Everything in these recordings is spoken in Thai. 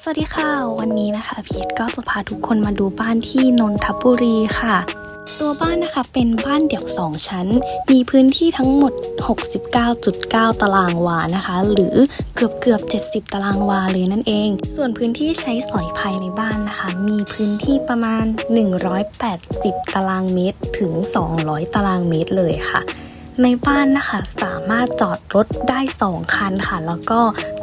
สวัสดีค่ะ วันนี้นะคะพีทก็จะพาทุกคนมาดูบ้านที่นนทบุรีค่ะ ตัวบ้านนะคะเป็นบ้านเดี่ยว 2 ชั้น มีพื้นที่ทั้งหมด 69.9 ตารางวานะคะ หรือเกือบเกือบ 70 ตารางวาเลยนั่นเอง ส่วนพื้นที่ใช้สอยภายในบ้านนะคะ มีพื้นที่ประมาณ 180 ตารางเมตรถึง 200 ตารางเมตรเลยค่ะ ในบ้านนะคะสามารถจอดรถได้ 2 คันค่ะ แล้วก็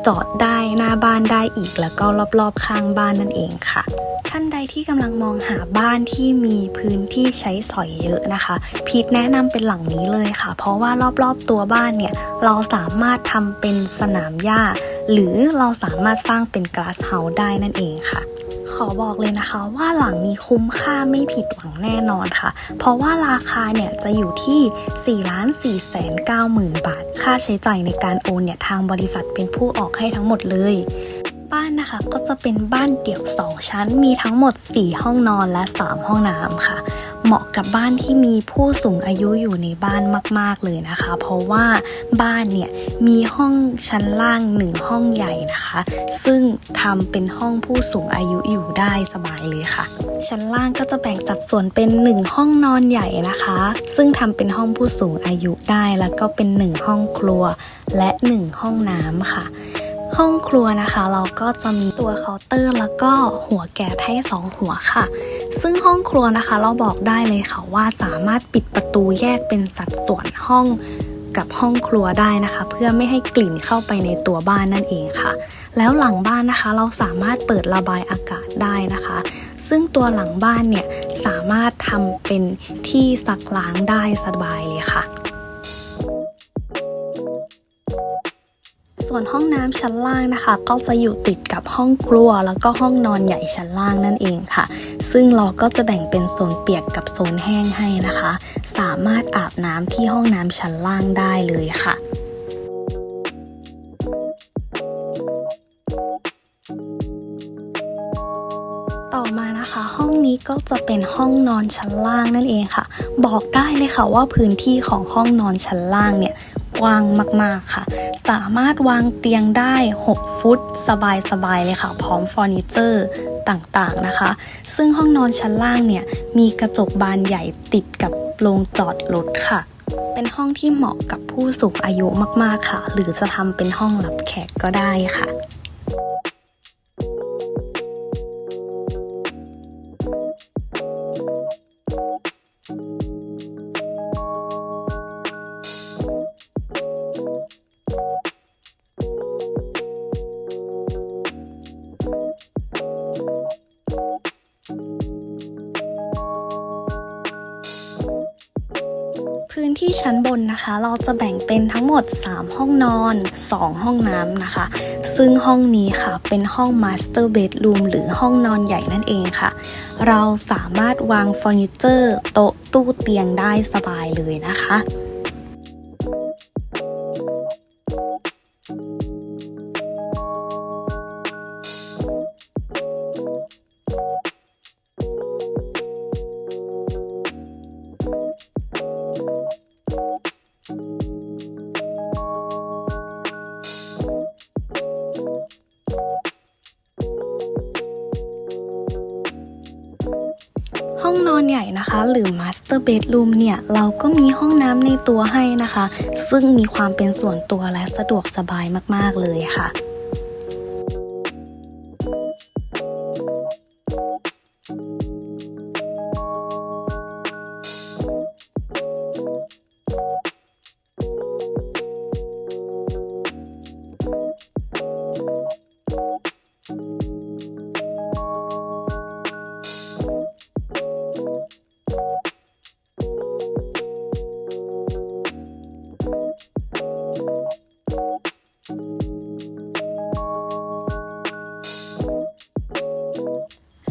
จอดได้หน้าบ้านได้อีก แล้วก็รอบๆข้างบ้านนั่นเองค่ะ ท่านใดที่กำลังมองหาบ้านที่มีพื้นที่ใช้สอยเยอะนะคะ พีทแนะนำเป็นหลังนี้เลยค่ะ เพราะว่ารอบๆตัวบ้านเนี่ยเราสามารถทำเป็นสนามหญ้า หรือเราสามารถสร้างเป็นก a สเฮาส์ได้นั่นเองค่ะ ขอบอกเลยนะคะว่าหลังนี้คุ้มค่าไม่ผิดหวังแน่นอนค่ะ เพราะว่าราคาเนี่ยจะอยู่ที่ 4 4 9 0 0 0 บาท ค่าใช้จ่ายในการโอนเนี่ยทางบริษัทเป็นผู้ออกให้ทั้งหมดเลยบ้านนะคะก็จะเป็นบ้านเดี่ยว 2 ชั้นมีทั้งหมด 4 ห้องนอนและ 3 ห้องน้ำค่ะ เหมาะกับบ้านที่มีผู้สูงอายุอยู่ในบ้านมาก ๆเลยนะคะ เพราะว่าบ้านเนี่ยมีห้องชั้นล่าง1ห้องใหญ่นะคะ ซึ่งทำเป็นห้องผู้สูงอายุอยู่ได้สบายเลยค่ะ ชั้นล่างก็จะแบ่งจัดส่วนเป็น 1 ห้องนอนใหญ่นะคะ ซึ่งทำเป็นห้องผู้สูงอายุได้แล้วก็เป็น 1 ห้องครัว และ 1 ห้องน้ำค่ะห้องครัวนะคะเราก็จะมีตัวเคาน์เตอร์แล้วก็หัวแก๊สให้ 2 หัวค่ะ ซึ่งห้องครัวนะคะเราบอกได้เลยค่ะว่าสามารถปิดประตูแยกเป็นสัดส่วนห้องกับห้องครัวได้นะคะ เพื่อไม่ให้กลิ่นเข้าไปในตัวบ้านนั่นเองค่ะ แล้วหลังบ้านนะคะเราสามารถเปิดระบายอากาศได้นะคะ ซึ่งตัวหลังบ้านเนี่ยสามารถทำเป็นที่ซักล้างได้สบายเลยค่ะ ส่วนห้องน้ำชั้นล่างนะคะ ก็จะอยู่ติดกับห้องครัว แล้วก็ห้องนอนใหญ่ชั้นล่างนั่นเองค่ะ ซึ่งเราก็จะแบ่งเป็นโซนเปียกกับโซนแห้งให้นะคะ สามารถอาบน้ำที่ห้องน้ำชั้นล่างได้เลยค่ะต่อมานะคะ ห้องนี้ก็จะเป็นห้องนอนชั้นล่างนั่นเองค่ะ บอกได้เลยค่ะว่าพื้นที่ของห้องนอนชั้นล่างเนี่ยกว้างมากๆค่ะ สามารถวางเตียงได้ 6 ฟุต สบายๆเลยค่ะ พร้อมเฟอร์นิเจอร์ต่างๆนะคะ ซึ่งห้องนอนชั้นล่างเนี่ย มีกระจกบานใหญ่ติดกับโรงจอดรถค่ะ เป็นห้องที่เหมาะกับผู้สูงอายุมากๆค่ะ หรือจะทำเป็นห้องรับแขกก็ได้ค่ะ ที่ชั้นบนนะคะ เราจะแบ่งเป็นทั้งหมด 3 ห้องนอน 2 ห้องน้ำนะคะ ซึ่งห้องนี้ค่ะเป็นห้อง Master Bedroom หรือห้องนอนใหญ่นั่นเองค่ะ เราสามารถวางเฟอร์นิเจอร์ โต๊ะตู้เตียงได้สบายเลยนะคะ ห้องนอนใหญ่นะคะ หรือ Master Bedroom เนี่ย เราก็มีห้องน้ำในตัวให้นะคะ ซึ่งมีความเป็นส่วนตัวและสะดวกสบายมาก ๆ เลยค่ะ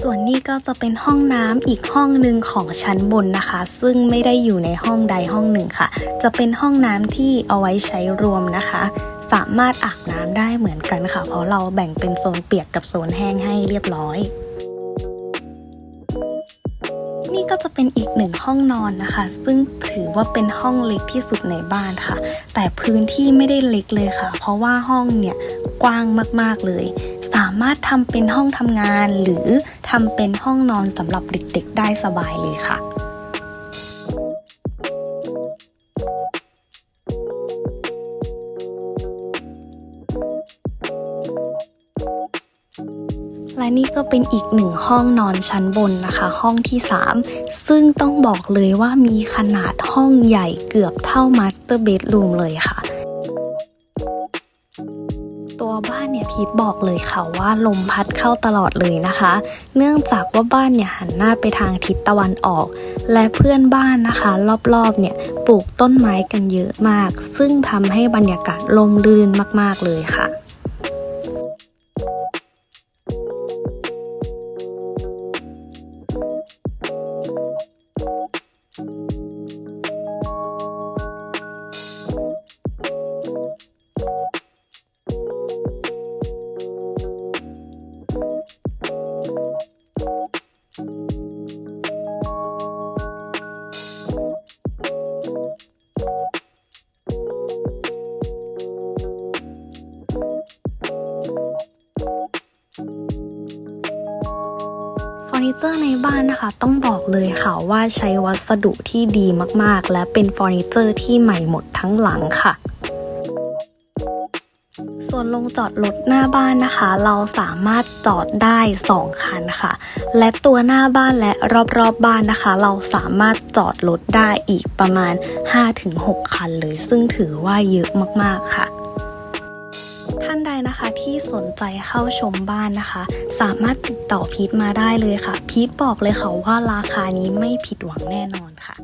ส่วนนี้ก็จะเป็นห้องน้ำอีกห้องหนึ่งของชั้นบนนะคะ ซึ่งไม่ได้อยู่ในห้องใดห้องหนึ่งค่ะ จะเป็นห้องน้ำที่เอาไว้ใช้รวมนะคะ สามารถอาบน้ำได้เหมือนกันค่ะ เพราะเราแบ่งเป็นโซนเปียกกับโซนแห้งให้เรียบร้อย นี่ก็จะเป็นอีกหนึ่งห้องนอนนะคะ ซึ่งถือว่าเป็นห้องเล็กที่สุดในบ้านค่ะ แต่พื้นที่ไม่ได้เล็กเลยค่ะ เพราะว่าห้องเนี่ยกว้างมากๆเลยามารถทำเป็นห้องทำงาน หรือทำเป็นห้องนอนสำหรับเด็กๆได้สบายเลยค่ะและนี่ก็เป็นอีกหนึ่งห้องนอนชั้นบนนะคะ ห้องที่ 3 ซึ่งต้องบอกเลยว่ามีขนาดห้องใหญ่เกือบเท่ามาสเตอร์เบดรูมเลยค่ะาวบ้านเนี่ยพีทบอกเลยค่ะว่าลมพัดเข้าตลอดเลยนะคะ เนื่องจากว่าบ้านเนี่ยหันหน้าไปทางทิศตะวันออก และเพื่อนบ้านนะคะ รอบๆเนี่ยปลูกต้นไม้กันเยอะมาก ซึ่งทำให้บรรยากาศลมรื่นมากๆเลยค่ะ ร์นิเจอร์ในบ้านนะคะ ต้องบอกเลยค่ะว่าใช้วัสดุที่ดีมากๆ และเป็นเฟอร์นิเจอร์ที่ใหม่หมดทั้งหลังค่ะส่วนลงจอดรถหน้าบ้านนะคะ เราสามารถจอดได้ 2 คันค่ะ และตัวหน้าบ้านและรอบๆบบ้านนะคะ เราสามารถจอดรถได้อีกประมาณ 5-6 คันเลย ซึ่งถือว่าเยอะมากๆค่ะานใดนะคะที่สนใจเข้าชมบ้านนะคะ สามารถติดต่อพีทมาได้เลยค่ะ พีทบอกเลยค่ะว่าราคานี้ไม่ผิดหวังแน่นอนค่ะ